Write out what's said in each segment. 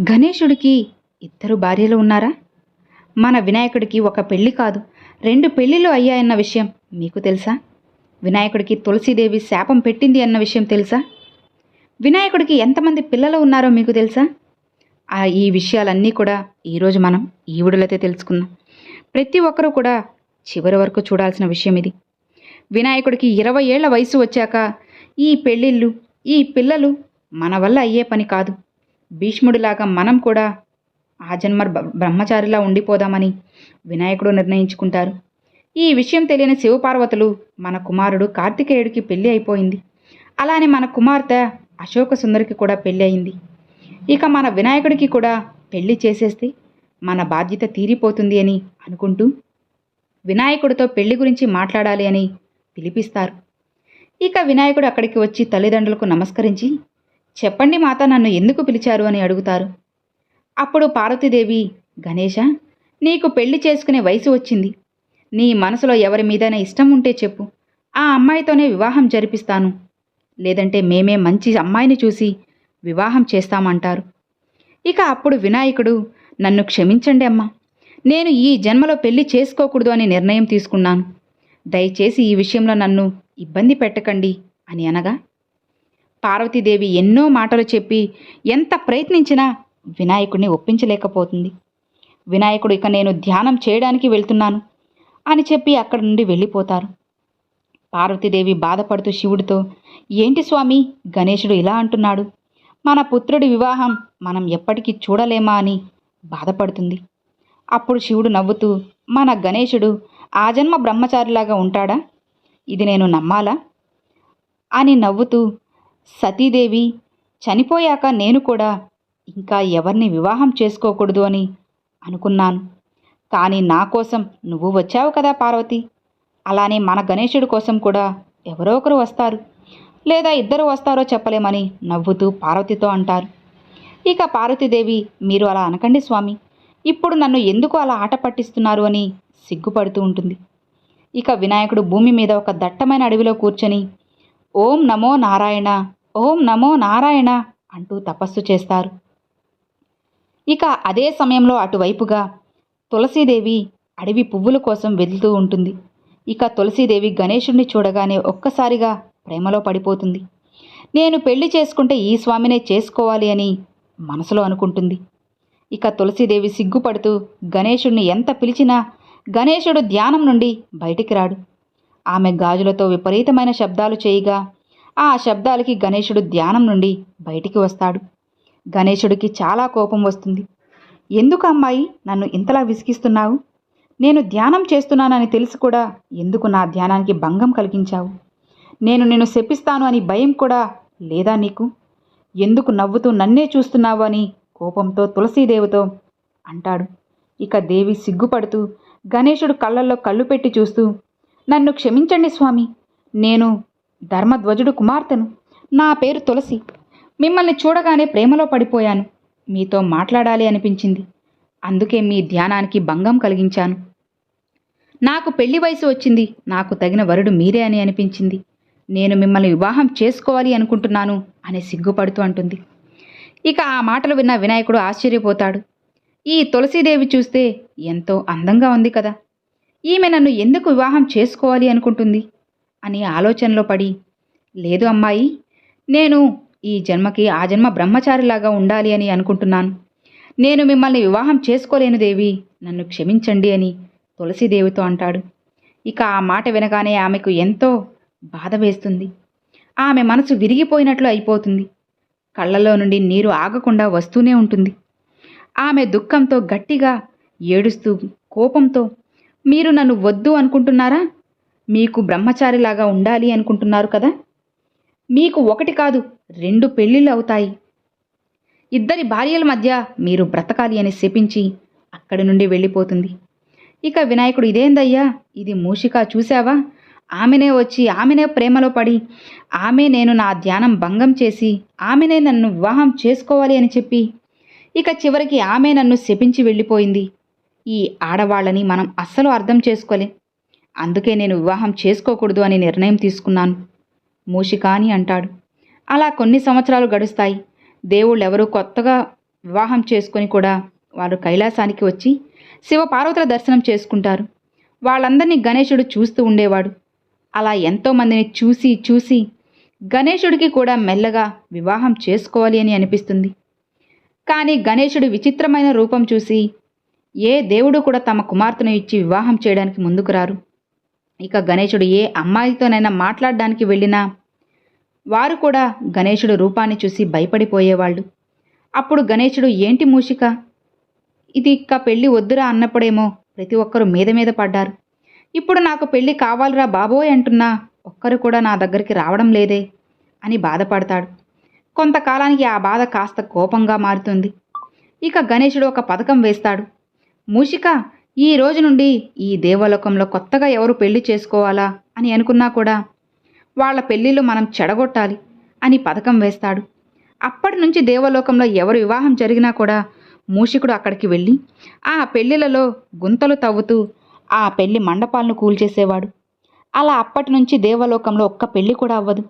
గణేశుడికి ఇద్దరు భార్యలు ఉన్నారా? మన వినాయకుడికి ఒక పెళ్ళి కాదు రెండు పెళ్ళిళ్ళు అయ్యాయన్న విషయం మీకు తెలుసా? వినాయకుడికి తులసీదేవి శాపం పెట్టింది అన్న విషయం తెలుసా? వినాయకుడికి ఎంతమంది పిల్లలు ఉన్నారో మీకు తెలుసా? ఆ ఈ విషయాలన్నీ కూడా ఈరోజు మనం ఈ వీడియోలో తెలుసుకుందాం. ప్రతి ఒక్కరూ కూడా చివరి వరకు చూడాల్సిన విషయం ఇది. వినాయకుడికి ఇరవై ఏళ్ళ వయసు వచ్చాక ఈ పెళ్ళిళ్ళు ఈ పిల్లలు మన వల్ల అయ్యే పని కాదు. భీష్ముడిలాగా మనం కూడా ఆ జన్మ బ్రహ్మచారిలా ఉండిపోదామని వినాయకుడు నిర్ణయించుకుంటారు. ఈ విషయం తెలియని శివపార్వతులు మన కుమారుడు కార్తికేయుడికి పెళ్ళి అయిపోయింది. అలానే మన కుమార్తె అశోక సుందరికి కూడా పెళ్ళి అయింది. ఇక మన వినాయకుడికి కూడా పెళ్ళి చేసేస్తే మన బాధ్యత తీరిపోతుంది అని అనుకుంటూ వినాయకుడితో పెళ్ళి గురించి మాట్లాడాలి అని పిలిపిస్తారు. ఇక వినాయకుడు అక్కడికి వచ్చి తల్లిదండ్రులకు నమస్కరించి చెప్పండి మాత నన్ను ఎందుకు పిలిచారు అని అడుగుతారు. అప్పుడు పార్వతీదేవి గణేష నీకు పెళ్ళి చేసుకునే వయసు వచ్చింది. నీ మనసులో ఎవరి మీదైనా ఇష్టం ఉంటే చెప్పు. ఆ అమ్మాయితోనే వివాహం జరిపిస్తాను. లేదంటే మేమే మంచి అమ్మాయిని చూసి వివాహం చేస్తామంటారు. ఇక అప్పుడు వినాయకుడు నన్ను క్షమించండి అమ్మా. నేను ఈ జన్మలో పెళ్ళి చేసుకోకూడదు అని నిర్ణయం తీసుకున్నాను. దయచేసి ఈ విషయంలో నన్ను ఇబ్బంది పెట్టకండి అని అనగా పార్వతీదేవి ఎన్నో మాటలు చెప్పి ఎంత ప్రయత్నించినా వినాయకుడిని ఒప్పించలేకపోతుంది. వినాయకుడు ఇక నేను ధ్యానం చేయడానికి వెళ్తున్నాను అని చెప్పి అక్కడి నుండి వెళ్ళిపోతారు. పార్వతీదేవి బాధపడుతూ శివుడితో ఏంటి స్వామి గణేశుడు ఇలా అంటున్నాడు? మన పుత్రుడి వివాహం మనం ఎప్పటికీ చూడలేమా? అని బాధపడుతుంది. అప్పుడు శివుడు నవ్వుతూ మన గణేశుడు ఆ జన్మ బ్రహ్మచారిలాగా ఉంటాడా? ఇది నేను నమ్మాలా? అని నవ్వుతూ సతీదేవి చనిపోయాక నేను కూడా ఇంకా ఎవరిని వివాహం చేసుకోకూడదు అని అనుకున్నాను. కానీ నా కోసం నువ్వు వచ్చావు కదా పార్వతి. అలానే మన గణేశుడి కోసం కూడా ఎవరో ఒకరు వస్తారు. లేదా ఇద్దరు వస్తారో చెప్పలేమని నవ్వుతూ పార్వతితో అంటారు. ఇక పార్వతీదేవి మీరు అలా అనకండి స్వామి. ఇప్పుడు నన్ను ఎందుకు అలా ఆట పట్టిస్తున్నారు అని సిగ్గుపడుతూ ఉంటుంది. ఇక వినాయకుడు భూమి మీద ఒక దట్టమైన అడవిలో కూర్చొని ఓం నమో నారాయణ ఓం నమో నారాయణ అంటూ తపస్సు చేస్తారు. ఇక అదే సమయంలో అటువైపుగా తులసీదేవి అడవి పువ్వుల కోసం వెళ్తూ ఉంటుంది. ఇక తులసీదేవి గణేషుణ్ణి చూడగానే ఒక్కసారిగా ప్రేమలో పడిపోతుంది. నేను పెళ్ళి చేసుకుంటే ఈ స్వామినే చేసుకోవాలి అని మనసులో అనుకుంటుంది. ఇక తులసీదేవి సిగ్గుపడుతూ గణేషుణ్ణి ఎంత పిలిచినా గణేశుడు ధ్యానం నుండి బయటికి రాడు. ఆమె గాజులతో విపరీతమైన శబ్దాలు చేయగా. ఆ శబ్దాలకి గణేశుడు ధ్యానం నుండి బయటికి వస్తాడు. గణేశుడికి చాలా కోపం వస్తుంది. ఎందుకు అమ్మాయి నన్ను ఇంతలా విసిగిస్తున్నావు? నేను ధ్యానం చేస్తున్నానని తెలిసి కూడా ఎందుకు నా ధ్యానానికి భంగం కలిగించావు? నేను నిన్ను శపిస్తాను అని భయం కూడా లేదా నీకు? ఎందుకు నవ్వుతూ నన్నే చూస్తున్నావు అని కోపంతో తులసీదేవితో అంటాడు. ఇక దేవి సిగ్గుపడుతూ గణేశుడు కళ్ళల్లో కళ్ళు పెట్టి చూస్తూ నన్ను క్షమించండి స్వామి. నేను ధర్మధ్వజుడు కుమార్తెను. నా పేరు తులసి. మిమ్మల్ని చూడగానే ప్రేమలో పడిపోయాను. మీతో మాట్లాడాలి అనిపించింది. అందుకే మీ ధ్యానానికి భంగం కలిగించాను. నాకు పెళ్ళి వయసు వచ్చింది. నాకు తగిన వరుడు మీరే అని అనిపించింది. నేను మిమ్మల్ని వివాహం చేసుకోవాలి అనుకుంటున్నాను అని సిగ్గుపడుతూ అంటుంది. ఇక ఆ మాటలు విన్న వినాయకుడు ఆశ్చర్యపోతాడు. ఈ తులసీదేవి చూస్తే ఎంతో అందంగా ఉంది కదా. ఈమె నన్ను ఎందుకు వివాహం చేసుకోవాలి అనుకుంటుంది? అని ఆలోచనలో పడి లేదు అమ్మాయి నేను ఈ జన్మకి ఆ జన్మ బ్రహ్మచారిలాగా ఉండాలి అని అనుకుంటున్నాను. నేను మిమ్మల్ని వివాహం చేసుకోలేను దేవి నన్ను క్షమించండి అని తులసీదేవితో అంటాడు. ఇక ఆ మాట వినగానే ఆమెకు ఎంతో బాధ వేస్తుంది. ఆమె మనసు విరిగిపోయినట్లు అయిపోతుంది. కళ్ళలో నుండి నీరు ఆగకుండా వస్తూనే ఉంటుంది. ఆమె దుఃఖంతో గట్టిగా ఏడుస్తూ కోపంతో మీరు నన్ను వద్దు అనుకుంటున్నారా? మీకు బ్రహ్మచారిలాగా ఉండాలి అనుకుంటున్నారు కదా? మీకు ఒకటి కాదు రెండు పెళ్ళిళ్ళు అవుతాయి. ఇద్దరి భార్యల మధ్య మీరు బ్రతకాలి అని శపించి అక్కడి నుండి వెళ్ళిపోతుంది. ఇక వినాయకుడు ఇదేందయ్యా? ఇది మూషిక చూశావా? ఆమెనే వచ్చి ఆమెనే ప్రేమలో పడి ఆమె నేను నా ధ్యానం భంగం చేసి ఆమెనే నన్ను వివాహం చేసుకోవాలి అని చెప్పి ఇక చివరికి ఆమె నన్ను శపించి వెళ్ళిపోయింది. ఈ ఆడవాళ్ళని మనం అస్సలు అర్థం చేసుకోలేం. అందుకే నేను వివాహం చేసుకోకూడదు అని నిర్ణయం తీసుకున్నాను. మూషిక అని అంటాడు. అలా కొన్ని సంవత్సరాలు గడుస్తాయి. దేవుళ్ళు ఎవరూ కొత్తగా వివాహం చేసుకొని కూడా వారు కైలాసానికి వచ్చి శివపార్వతుల దర్శనం చేసుకుంటారు. వాళ్ళందరినీ గణేశుడు చూస్తూ ఉండేవాడు. అలా ఎంతోమందిని చూసి చూసి గణేశుడికి కూడా మెల్లగా వివాహం చేసుకోవాలి అని అనిపిస్తుంది. కానీ గణేశుడి విచిత్రమైన రూపం చూసి ఏ దేవుడు కూడా తమ కుమార్తెను ఇచ్చి వివాహం చేయడానికి ముందుకు రారు. ఇక గణేశుడు ఏ అమ్మాయితోనైనా మాట్లాడడానికి వెళ్ళినా వారు కూడా గణేశుడు రూపాన్ని చూసి భయపడిపోయేవాళ్ళు. అప్పుడు గణేశుడు ఏంటి మూషిక? ఇది ఇక్క పెళ్ళి వద్దురా అన్నప్పుడేమో ప్రతి ఒక్కరూ మీద మీద పడ్డారు. ఇప్పుడు నాకు పెళ్ళి కావాలిరా బాబోయ్ అంటున్నా ఒక్కరు కూడా నా దగ్గరికి రావడం లేదే అని బాధపడతాడు. కొంతకాలానికి ఆ బాధ కాస్త కోపంగా మారుతుంది. ఇక గణేశుడు ఒక పథకం వేస్తాడు. మూషిక ఈ రోజు నుండి ఈ దేవలోకంలో కొత్తగా ఎవరు పెళ్ళి చేసుకోవాలా అని అనుకున్నా కూడా వాళ్ళ పెళ్ళిళ్ళు మనం చెడగొట్టాలి అని పథకం వేస్తాడు. అప్పటి నుంచి దేవలోకంలో ఎవరు వివాహం జరిగినా కూడా మూషికుడు అక్కడికి వెళ్ళి ఆ పెళ్ళిలలో గుంతలు తవ్వుతూ ఆ పెళ్ళి మండపాలను కూల్చేసేవాడు. అలా అప్పటి నుంచి దేవలోకంలో ఒక్క పెళ్ళి కూడా అవ్వదు.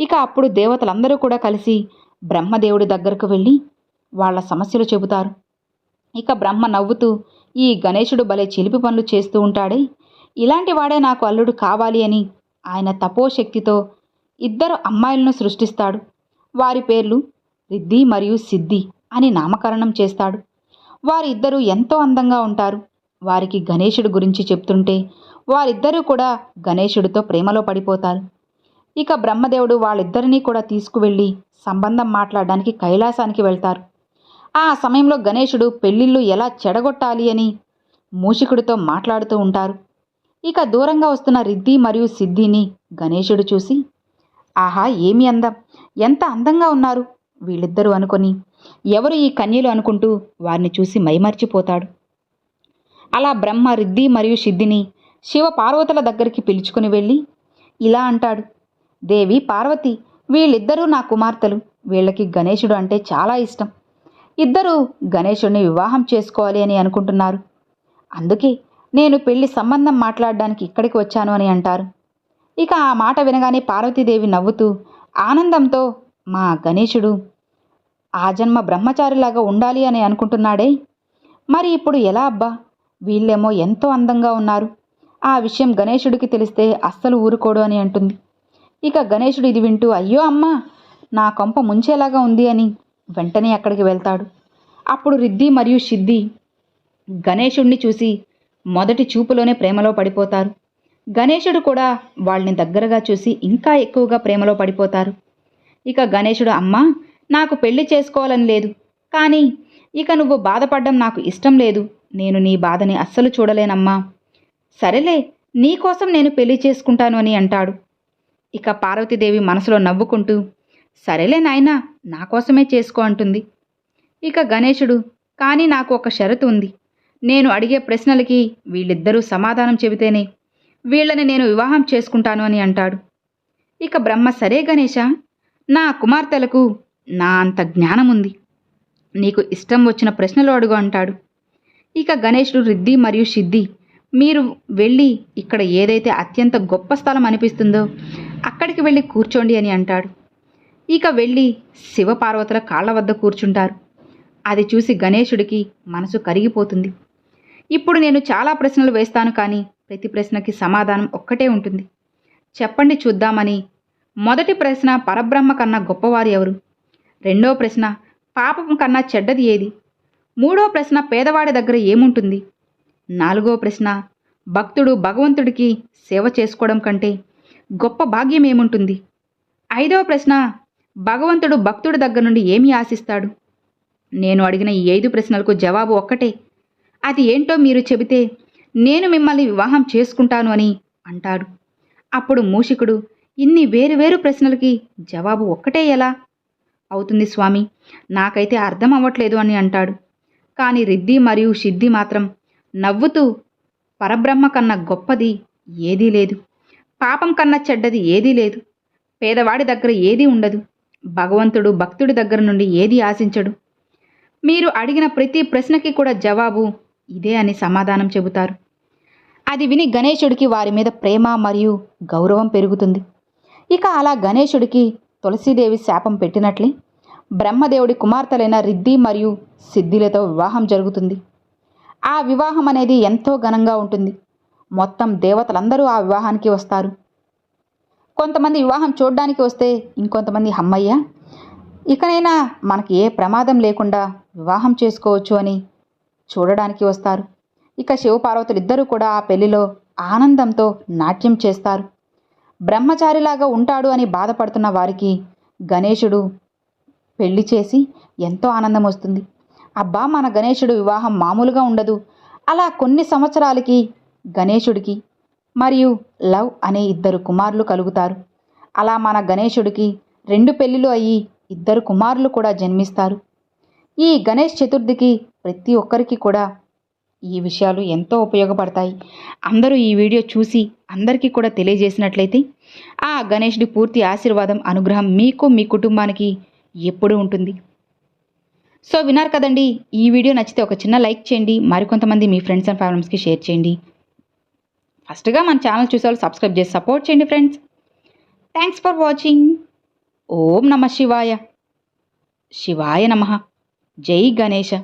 ఇక అప్పుడు దేవతలందరూ కూడా కలిసి బ్రహ్మదేవుడి దగ్గరకు వెళ్ళి వాళ్ళ సమస్యలు చెబుతారు. ఇక బ్రహ్మ నవ్వుతూ ఈ గణేశుడు భలే చిలిపి పనులు చేస్తూ ఉంటాడే. ఇలాంటి వాడే నాకు అల్లుడు కావాలి అని ఆయన తపోశక్తితో ఇద్దరు అమ్మాయిలను సృష్టిస్తాడు. వారి పేర్లు రిద్ది మరియు సిద్ధి అని నామకరణం చేస్తాడు. వారిద్దరూ ఎంతో అందంగా ఉంటారు. వారికి గణేశుడు గురించి చెప్తుంటే వారిద్దరూ కూడా గణేశుడితో ప్రేమలో పడిపోతారు. ఇక బ్రహ్మదేవుడు వాళ్ళిద్దరినీ కూడా తీసుకువెళ్ళి సంబంధం మాట్లాడడానికి కైలాసానికి వెళ్తారు. ఆ సమయంలో గణేశుడు పెళ్ళిళ్ళు ఎలా చెడగొట్టాలి అని మూషికుడితో మాట్లాడుతూ ఉంటారు. ఇక దూరంగా వస్తున్న రిద్ధి మరియు సిద్ధిని గణేశుడు చూసి ఆహా ఏమి అందం? ఎంత అందంగా ఉన్నారు? వీళ్ళిద్దరూ అనుకొని ఎవరు ఈ కన్యలు? అనుకుంటూ వారిని చూసి మైమర్చిపోతాడు. అలా బ్రహ్మ రిద్ధి మరియు సిద్ధిని శివ పార్వతుల దగ్గరికి పిలుచుకుని వెళ్ళి ఇలా అంటాడు దేవి పార్వతి వీళ్ళిద్దరూ నా కుమార్తెలు వీళ్ళకి గణేశుడు అంటే చాలా ఇష్టం. ఇద్దరూ గణేశుడిని వివాహం చేసుకోవాలి అని అనుకుంటున్నారు. అందుకే నేను పెళ్ళి సంబంధం మాట్లాడడానికి ఇక్కడికి వచ్చాను అని అంటారు. ఇక ఆ మాట వినగానే పార్వతీదేవి నవ్వుతూ ఆనందంతో మా గణేశుడు ఆ జన్మ బ్రహ్మచారిలాగా ఉండాలి అని అనుకుంటున్నాడే? మరి ఇప్పుడు ఎలా అబ్బా? వీళ్ళేమో ఎంతో అందంగా ఉన్నారు. ఆ విషయం గణేశుడికి తెలిస్తే అస్సలు ఊరుకోడు అని అంటుంది. ఇక గణేశుడు ఇది వింటూ అయ్యో అమ్మా! నా కొంప ముంచేలాగా ఉంది అని వెంటనే అక్కడికి వెళ్తాడు. అప్పుడు రిద్ది మరియు సిద్ధి గణేషుణ్ణి చూసి మొదటి చూపులోనే ప్రేమలో పడిపోతారు. గణేశుడు కూడా వాళ్ళని దగ్గరగా చూసి ఇంకా ఎక్కువగా ప్రేమలో పడిపోతారు. ఇక గణేశుడు అమ్మా నాకు పెళ్ళి చేసుకోవాలని లేదు. కానీ ఇక నువ్వు బాధపడడం నాకు ఇష్టం లేదు. నేను నీ బాధని అస్సలు చూడలేనమ్మా. సరేలే నీకోసం నేను పెళ్ళి చేసుకుంటాను అని అంటాడు. ఇక పార్వతీదేవి మనసులో నవ్వుకుంటూ సరేలే నాయనా నా కోసమే చేసుకో అంటుంది. ఇక గణేశుడు కానీ నాకు ఒక షరతు ఉంది. నేను అడిగే ప్రశ్నలకి వీళ్ళిద్దరూ సమాధానం చెబితేనే వీళ్ళని నేను వివాహం చేసుకుంటాను అని అంటాడు. ఇక బ్రహ్మ సరే గణేష నా కుమార్తెలకు నా అంత జ్ఞానం ఉంది నీకు ఇష్టం వచ్చిన ప్రశ్నలు అడుగు అంటాడు. ఇక గణేషుడు రిద్ది మరియు సిద్ధి మీరు వెళ్ళి ఇక్కడ ఏదైతే అత్యంత గొప్ప స్థలం అనిపిస్తుందో అక్కడికి వెళ్ళి కూర్చోండి అని అంటాడు. ఇక వెళ్ళి శివపార్వతుల కాళ్ళ వద్ద కూర్చుంటారు. అది చూసి గణేశుడికి మనసు కరిగిపోతుంది. ఇప్పుడు నేను చాలా ప్రశ్నలు వేస్తాను కానీ ప్రతి ప్రశ్నకి సమాధానం ఒక్కటే ఉంటుంది. చెప్పండి చూద్దామని. మొదటి ప్రశ్న పరబ్రహ్మ కన్నా గొప్పవారు ఎవరు? రెండో ప్రశ్న పాపం కన్నా చెడ్డది ఏది? మూడో ప్రశ్న పేదవాడి దగ్గర ఏముంటుంది? నాలుగో ప్రశ్న భక్తుడు భగవంతుడికి సేవ చేసుకోవడం కంటే గొప్ప భాగ్యం ఏముంటుంది? ఐదవ ప్రశ్న భగవంతుడు భక్తుడి దగ్గర నుండి ఏమి ఆశిస్తాడు? నేను అడిగిన ఈ ఐదు ప్రశ్నలకు జవాబు ఒక్కటే. అది ఏంటో మీరు చెబితే నేను మిమ్మల్ని వివాహం చేసుకుంటాను అని అంటాడు. అప్పుడు మూషికుడు ఇన్ని వేరువేరు ప్రశ్నలకి జవాబు ఒక్కటే ఎలా? అవుతుంది స్వామి నాకైతే అర్థం అవ్వట్లేదు అని అంటాడు. కానీ రిద్ది మరియు సిద్ధి మాత్రం నవ్వుతూ పరబ్రహ్మ కన్నా గొప్పది ఏదీ లేదు. పాపం కన్నా చెడ్డది ఏదీ లేదు. పేదవాడి దగ్గర ఏదీ ఉండదు. భగవంతుడు భక్తుడి దగ్గర నుండి ఏది ఆశించడు? మీరు అడిగిన ప్రతి ప్రశ్నకి కూడా జవాబు ఇదే అని సమాధానం చెబుతారు. అది విని గణేశుడికి వారి మీద ప్రేమ మరియు గౌరవం పెరుగుతుంది. ఇక అలా గణేశుడికి తులసీదేవి శాపం పెట్టినట్లే బ్రహ్మదేవుడి కుమార్తెలైన రిద్ది మరియు సిద్ధిలతో వివాహం జరుగుతుంది. ఆ వివాహం అనేది ఎంతో ఘనంగా ఉంటుంది. మొత్తం దేవతలందరూ ఆ వివాహానికి వస్తారు. కొంతమంది వివాహం చూడడానికి వస్తే ఇంకొంతమంది అమ్మయ్య ఇకనైనా మనకి ఏ ప్రమాదం లేకుండా వివాహం చేసుకోవచ్చు అని చూడడానికి వస్తారు. ఇక శివపార్వతులు ఇద్దరూ కూడా ఆ పెళ్ళిలో ఆనందంతో నాట్యం చేస్తారు. బ్రహ్మచారిలాగా ఉంటాడు అని బాధపడుతున్న వారికి గణేశుడు పెళ్ళి చేసి ఎంతో ఆనందం వస్తుంది. అబ్బా మన గణేశుడు వివాహం మామూలుగా ఉండదు. అలా కొన్ని సంవత్సరాలకి గణేశుడికి మరియు లవ్ అనే ఇద్దరు కుమారులు కలుగుతారు. అలా మన గణేశుడికి రెండు పెళ్ళిళ్ళు అయ్యి ఇద్దరు కుమారులు కూడా జన్మిస్తారు. ఈ గణేష్ చతుర్థికి ప్రతి ఒక్కరికి కూడా ఈ విషయాలు ఎంతో ఉపయోగపడతాయి. అందరూ ఈ వీడియో చూసి అందరికీ కూడా తెలియజేసినట్లయితే ఆ గణేషుడి పూర్తి ఆశీర్వాదం అనుగ్రహం మీకు మీ కుటుంబానికి ఎప్పుడూ ఉంటుంది. సో విన్నారు కదండి ఈ వీడియో నచ్చితే ఒక చిన్న లైక్ చేయండి. మరికొంతమంది మీ ఫ్రెండ్స్ అండ్ ఫ్యామిలీస్కి షేర్ చేయండి. ఫస్ట్గా మన ఛానల్ చూసేవాళ్ళు సబ్స్క్రైబ్ చేసి సపోర్ట్ చేయండి ఫ్రెండ్స్. థ్యాంక్స్ ఫర్ వాచింగ్ ఓం నమ శివాయ. శివాయ నమ. జై గణేష